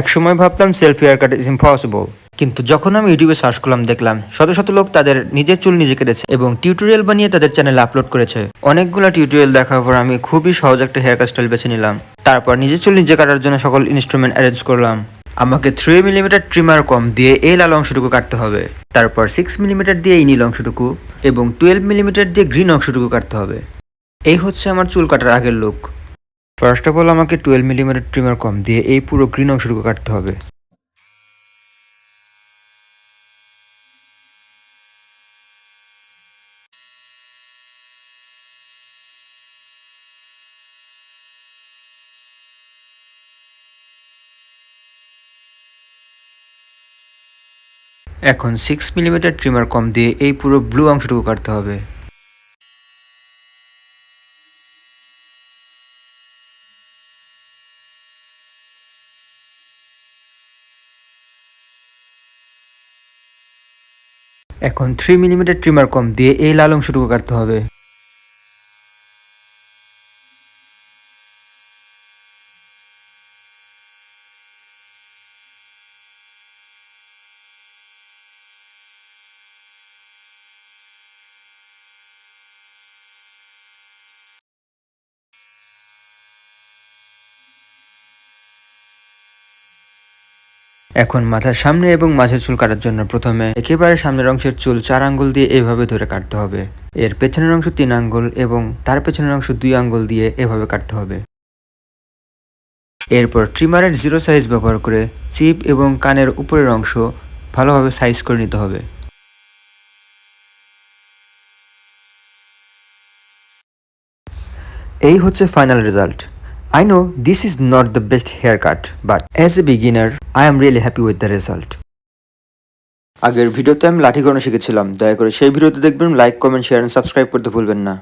একসময় ভাবতাম selfie hair cut is impossible কিন্তু যখন আমি ইউটিউবে সার্চ করলাম, দেখলাম শত শত লোক তাদের নিজের চুল নিজে কেটেছে এবং টিউটোরিয়াল বানিয়ে তাদের চ্যানেলে আপলোড করেছে। অনেকগুলো টিউটোরিয়াল দেখার পর আমি খুবই সহজ একটা হেয়ার কাট স্টাইল বেছে নিলাম। তারপর নিজের চুল নিজে কাটার জন্য সকল ইনস্ট্রুমেন্ট অ্যারেঞ্জ করলাম। আমাকে থ্রি মিলিমিটার ট্রিমার কম দিয়ে এই লাল অংশটুকু কাটতে হবে। তারপর সিক্স মিলিমিটার দিয়ে এই নীল অংশটুকু এবং টুয়েলভ মিলিমিটার দিয়ে গ্রিন অংশটুকু কাটতে হবে। এই হচ্ছে আমার চুল কাটার আগের লুক ফার্স্ট অফ অল আমাকে টুয়েলভ মিলিমিটার ট্রিমার কম দিয়ে এই পুরো গ্রিন অংশটুকু কাটতে হবে। এখন সিক্স মিলিমিটার ট্রিমার কম দিয়ে এই পুরো ব্লু অংশটুকু কাটতে হবে। এখন থ্রি মিলিমিটার ট্রিমার কম দিয়ে এই লাল অংশটুকু কাটতে হবে। এখন মাথার সামনে এবং মাঝের চুল কাটার জন্য প্রথমে একেবারে সামনের অংশের চুল চার আঙ্গুল দিয়ে এভাবে ধরে কাটতে হবে। এর পেছনের অংশ তিন আঙ্গুল এবং তার পেছনের অংশ দুই আঙ্গুল দিয়ে এভাবে কাটতে হবে। এরপর ট্রিমারের জিরো সাইজ ব্যবহার করে চিপ এবং কানের উপরের অংশ ভালোভাবে সাইজ করে নিতে হবে। এই হচ্ছে final result no this is not the best hair cut but as a beginner I am really happy with the result আগের ভিডিওতে আমি লাঠি গণনা শিখেছিলাম। দয়া করে সেই ভিডিওতে দেখবেন লাইক কমেন্ট শেয়ার সাবস্ক্রাইব করতে ভুলবেন না।